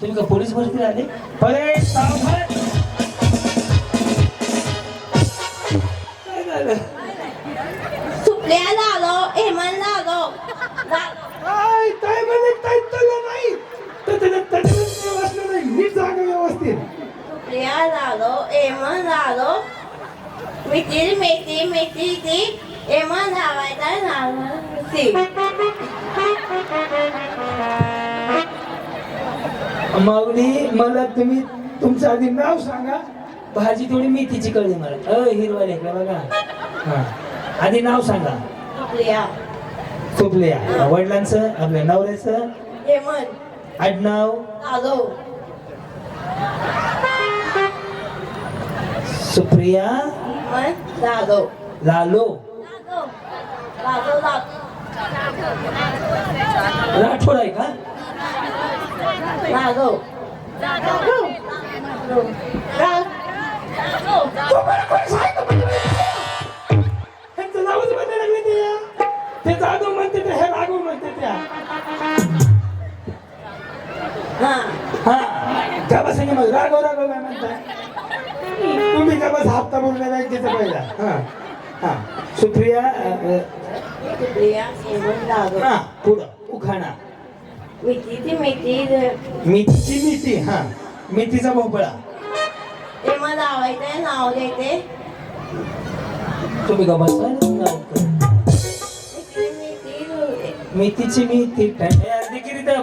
तुम्ही का पोलीस भरती आले परे सावधान! काय झालं? सुप्रिया झालो हेमंत झालो काय काय म्हणे काय चाललं नाही. तर त्याला त्याच्यामध्ये वाचलं नाही? नीट जागा व्यवस्थित. सुप्रिया झालो हेमंत झालो. मिठी मेथी मेथी ती. झालं ती माऊली मला तुम्ही तुमचं आधी नाव सांगा. भाजी थोडी मेथीची कळली मला. अ हिरवा लेकरा बघा. हा. आधी नाव सांगा. सुप्रिया तुपल्या वडिलांचं आपल्या नवऱ्याचं? हेमंत. आडनाव? झालो सुप्रिया? लालो? झालो राठोड आहे का? झालो ह्यांचं नावच म्हणायला लागले ते. ते जाधव म्हणते ते हे राघव म्हणते त्या हा हा का बसा मग राघव राघव काय म्हणताय तुम्ही का बस हप्ता बोलला बँकेचा पहिला हा हा सुप्रिया सुप्रिया हा पुढं उखाणा मिठी ती मेथी मेथीची मेथी हा. मेथीचा भोपळा. हेमंत लावायचं नाव देते तुम्ही मेथी मेथीची मेथी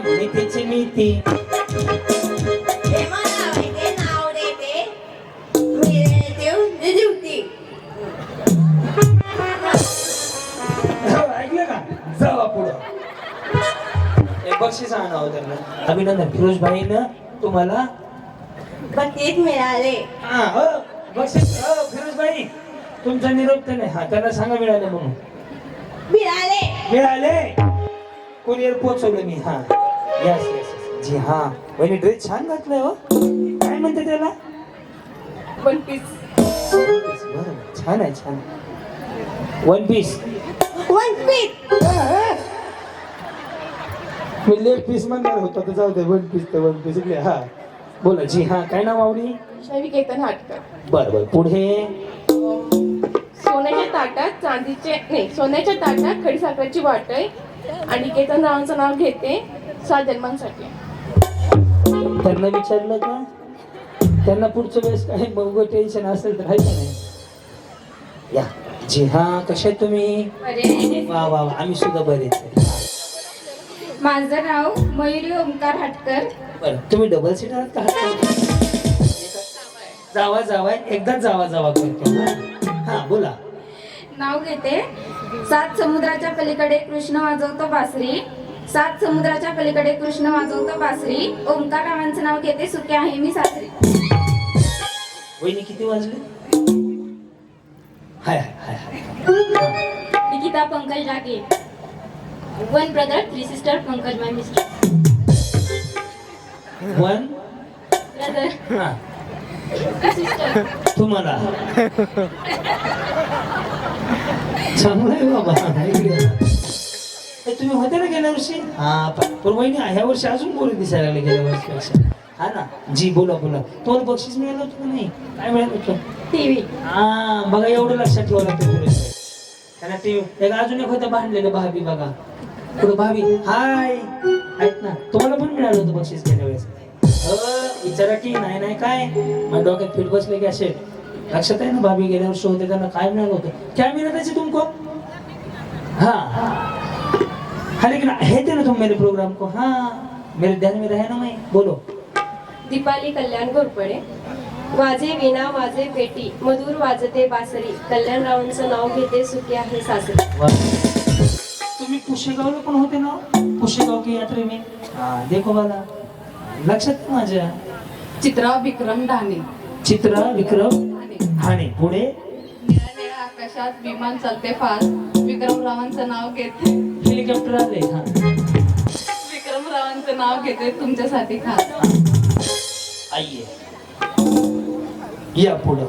मेथीची मेथी. बक्षीस आणावं त्यांना. अभिनंदन. फिरोज भाईनं तुम्हाला बत्तीस मिळाले. हा हो बक्षीस हो फिरोज भाई तुमचा निरोप त्याने हा त्यांना सांगा मिळाले म्हणून. मिळाले. मिळाले? कुरिअर पोहोचवलं मी. हा. यस यस जी हा. वहिनी ड्रेस छान घातलाय हो. काय म्हणते त्याला? वन पीस बरं. छान आहे छान वन पीस वन पीस मी लेग पीस म्हणणार होतो तर जाऊ दे वन पीस तर वन पीस इकडे हा. बोला जी हा काय नाव आवडी शैवी केतन हाटकर. बर बर. पुढे? सोन्याच्या ताटात चांदीचे नाही सोन्याच्या ताटात खडीसाखरेची वाटय आणि केतन रावांचं नाव घेते सात जन्मांसाठी त्यांना विचारलं का? त्यांना पुढच्या वेळेस काही मग टेन्शन असेल तर आहे का नाही? या. जी हा कशा तुम्ही? वा वा वा. आम्ही सुद्धा बरेच आहे. माझं नाव मयुरी ओमकार हटकर. बरं तुम्ही डबल सीट आहात का? जावा जावा एकदाच जावा जावा करतो. हा. बोला. नाव घेते. सात समुद्राच्या पलीकडे कृष्ण वाजवतो बासरी. सात समुद्राच्या पलीकडे कृष्ण वाजवतो बासरी. ओमकार रावांचं नाव घेते सुके आहे मी सासरी. वहिनी किती वाजले? Hi hi hi hi. Nikita Pankaj Dage. One brother three sister Pankaj my mister one brother हा सिस्टर तुम्हाला. चांगलं आहे बाबा इकडे तुम्ही होते ना गेल्या वर्षी? हा पण पण वहिनी ह्या वर्षी अजून गोरी दिसायला लागले गेल्या वर्षी हा ना? जी बोला बोला. तुम्हाला बक्षीस मिळालं होतं का नाही? काय मिळालं होतं? टीव्ही. हा बघा एवढं लक्षात ठेवा लागतं पुरेसं. त्यांना ते एक अजून एक होतं बांधलेलं भाभी बघा. पुढं भाभी हाय. आहेत ना तुम्हाला पण मिळालं होतं बक्षीस गेल्या वेळेस. विचारा की नाही नाही काय? माझ्या डोक्यात फिट बसले की असे. लक्षात आहे ना भाभी गेल्या वर्षी होते त्यांना काय मिळालं होतं? क्या मिळा त्याचे तुमको? हाँ. हाँ लेकिन है थे ना तुम मेरे प्रोग्राम को. हाँ. मेरे ध्यान में रहे ना मैं बोलो. दीपाली कल्याण घोरपडे. वाजे विना वाजे पेटी मधुर वाजते बासरी. कल्याणरावांचं नाव घेते सुखी आहे सासरी. पुशेगावला पण होते ना पुशेगाव की यात्रे में हाँ देखो वाला लक्षात माझ्या? चित्रा विक्रम धाने चित्रा विक्रम हाणे पुढे? निळ्या आकाशात विमान चालते फास्ट विक्रम रावांचं नाव घेते. हेलिकॉप्टर आले हा विक्रम रावांचं नाव घेते तुमच्यासाठी खास. आइए या पुढं.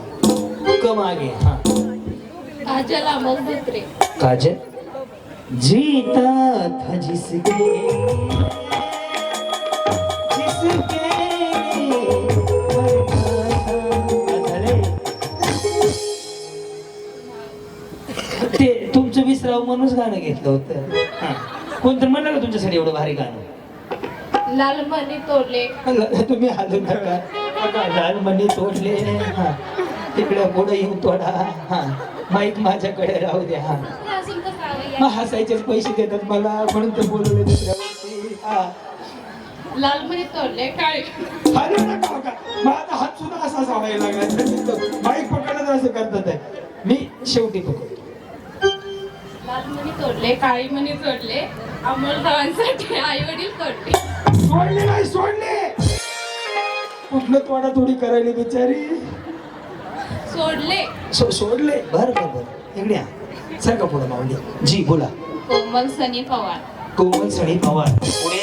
कम आगे हा. काजल अमोल धोत्रे काजल? जीता था जिसके। ते तुमचं विसराव म्हणूनच गाणं घेतलं होतं. कोणतं म्हणलं का तुमच्यासाठी एवढं भारी गाणं? लाल मणी तोडले. तुम्ही हलू नका लाल मणी तोडले. हा. तिकडे पुढे येऊन तोडा. हा. माईक माझ्याकडे राहू द्या. हा मग हसायचेच पैसे देतात मला म्हणून तर बोलवले दुसऱ्या वर्षी हा. लाल मणी तोडले काळे. हलू नका बघा माझा हात सुद्धा असा व्हायला लागला. माईक पकडलं तर असं करतात. आहे. मी शेवटी पकडतो लाल मणी तोडले काळी मणी तोडले. अमोल रावांसाठी आई वडील तोडले. सोडले नाही सोडले. कुठलं तोडा थोडी करायली बिचारी? सोडले. सो सोडले? बर बर बर. इकडे या. सारखा पुढे माऊली? जी बोला. कोमल सनी पवार. कोमल सणी पवार. पुढे?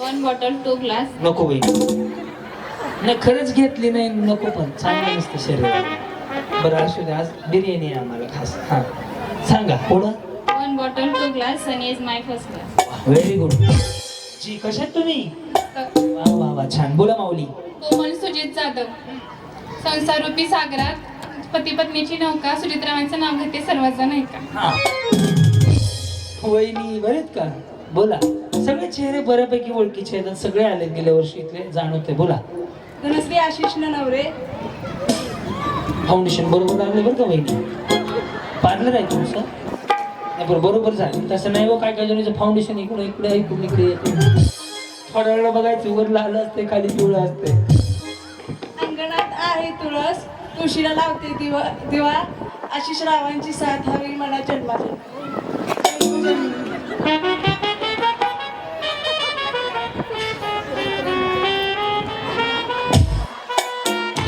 वन बॉटल टू ग्लास नको बाई. नाही खरंच घेतली नाही नको पण. चांगलं नसतं शरीर बरं असू दे आज बिर्याणी आहे आम्हाला खास. हा. सांगा पुढं? One bottle two glass Sunny is my first class very good ji कशात तुम्ही? वा वा वा छान. बोला माऊली. कोमल सुजित जाधव. संसारूपी सागरात. पती पत्नीची नौका सुजितरावांचं नाव घेते सर्वजण ऐका हा. वहिनी बरेत का? बोला. सगळे चेहरे बऱ्यापैकी ओळखीचे आहेत सगळे आले गेल्या वर्षी इथले. जाणवते बोला. धनश्री आशिष नवरे फाउंडेशन बरोबर लागले बरं का वहिनी? पार्लर आहे तुमचं? नाही बरं बरोबर झालं. तसं नाही हो काय काय जणांचं फाउंडेशन इकडे इकडे इकडून इकडे येते. थोड्या वेळा बघायचं. वर लाल असते खाली पिवळं असते अंगणात आहे तुळस. तुळशीला लावते दिवा दिवा. आशिष रावांची साथ हवी मला जन्माला.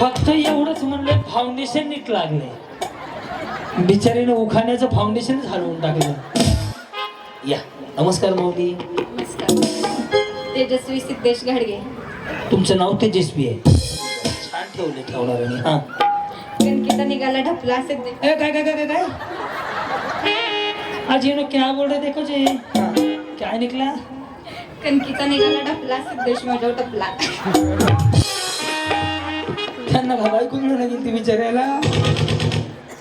फक्त एवढंच म्हणलं फाउंडेशन नीट लागले. बिचारीने उखाण्याचं फाउंडेशनच हलवून टाकलं. या नमस्कार माऊली. तेजस्वी सिद्धेश घाडगे. तुमचं नाव तेजस्वी आहे. छान ठेवले ठेवणार हा. कणकीचा निघाला ढपला सिद्धे ए, काय काय काय काय काय? आज ये ना क्या बोल रहे देखो जी? हाँ, क्या निकला? कणकीचा निघाला ढपला सिद्धेश माझ्या टपला. त्यांना भाबाई कुठलं लागेल ती विचारायला.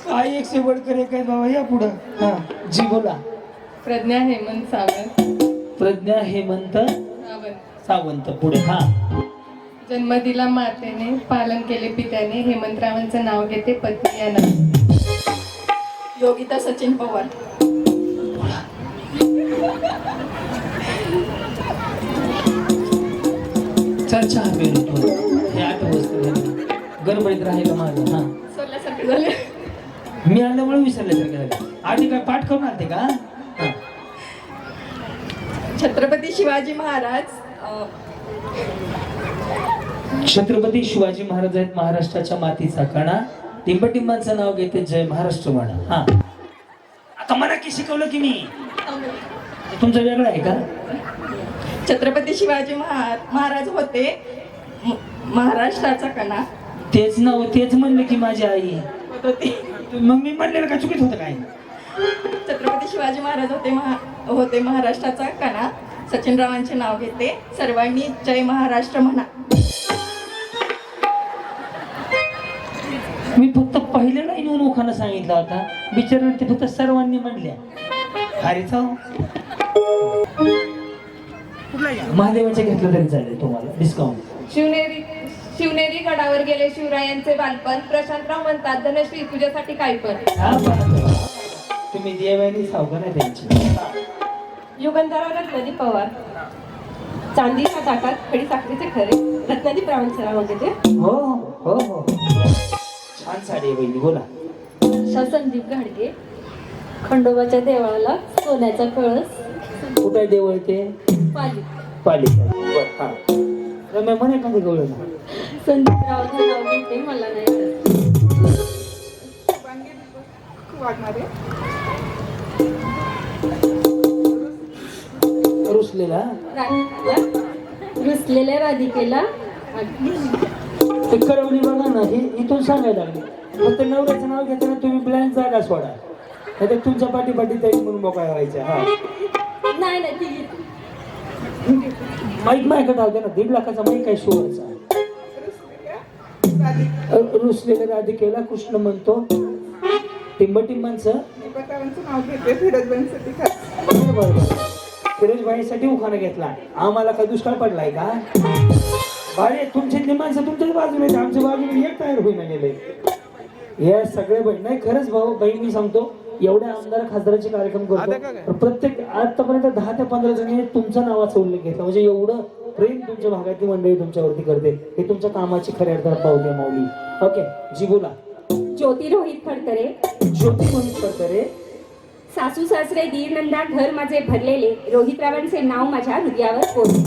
काय एक से बडकर एक आहे बाबा या पुढं. हा जी बोला. प्रज्ञा हेमंत सावंत. प्रज्ञा हेमंत सावंत. सावंत पुढे हा. जन्म दिला मातेने पालन केले पित्याने हेमंतरावांचं नाव घेते पत्नी या नाव योगिता सचिन पवार. चर्चा हा पेरू तू हे आठ वाजता झाली गडबडीत राहिलं माझं हा. सोडल्यासारखे झाले. मी आल्यामुळे विसरल्यासारखं झालं? आधी काय पाठ करून आलते का? छत्रपती शिवाजी महाराज छत्रपती शिवाजी महाराज आहेत महाराष्ट्राच्या मातीचा कणा. टिंबटिंबांचं नाव घेते जय महाराष्ट्र म्हणा. हा. आता मला की शिकवलं की मी? तुमचं वेगळं आहे का? छत्रपती शिवाजी महा- महाराज होते. महाराष्ट्राचा कणा. तेच नाव तेच म्हणलं की माझी आई. मग मी म्हणलेलं का चुकीत होतं काय? छत्रपती शिवाजी महाराज होते महा होते महाराष्ट्राचा कणा. सचिनरावांचे नाव घेते. सर्वांनी जय महाराष्ट्र म्हणा. मी फक्त पहिल्या लाईनवर उखाणं सांगितलं होता. बिचार ते फक्त सर्वांनी म्हणल्या. हरीचा महादेवाचे घेतलं तरी चालेल तुम्हाला. डिस्काउंट शिवनेरी शिवनेरी गडावर गेले शिवरायांचे बालपण. प्रशांतराव म्हणतात धनश्री तुझ्यासाठी काय पण. तुम्ही देवानी सावकार आहे त्यांची. युगंधराव रत्नादी पवार. चांदीच्या ताटात खडी साखरेचे खरे. रत्नादी प्रावण सराव घेते हो हो हो. छान साडी आहे बहिणी बोला. संदीप घाडगे खंडोबाच्या देवळाला सोन्याचा कळस. कुठे देवळ ते? पाली. पालिका बर हा. रम्या म्हणे का गवळ ना संदीप रावाचं नाव घेते मला नाही. रुसलेला? राधिकेला. रुसलेल्या राधिकेला. ते करवली बघा ना हे इथून सांगायला लागले. फक्त नवऱ्याचं नाव घेताना तुम्ही ब्लँक जागा सोडा. नाही तर तुमच्या पाठी पाठी तरी म्हणून मोकळा व्हायचा हा. नाही नाही ती. माईक माझ्याकडे राहते ना दीड लाखाचा माईक काय शिवायचा रुसलेल्या राधिकेला कृष्ण म्हणतो. टिंब टिंबांचं नाव घेते फिरोजबाईंसाठी खास बरं बरं बरं. फिरोजबाईसाठी उखाणा घेतला. आम्हाला काय दुष्काळ पडलाय का? अरे तुमचे निमांचं तुमच्याच बाजूने आहेत, आमच्या बाजूने एक तयार होईना गेले हे सगळे बहीण नाही खरंच भाऊ बहीण मी सांगतो एवढ्या आमदार खासदाराचे कार्यक्रम करतो. प्रत्येक आतापर्यंत दहा ते पंधरा जणी तुमच्या नावाचा उल्लेख घेतला. म्हणजे एवढं प्रेम तुमच्या भागातली मंडळी तुमच्यावरती करते. हे तुमच्या कामाची खऱ्या अर्थात पावते माऊली. ओके जी बोला. ज्योती रोहित फडतरे ज्योती म्हणून करते रे सासू सासरे दीर नंदा घर माझे भरलेले. रोहितरावांचे नाव माझ्या हृदयावर कोरले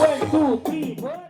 वन टू थ्री फोर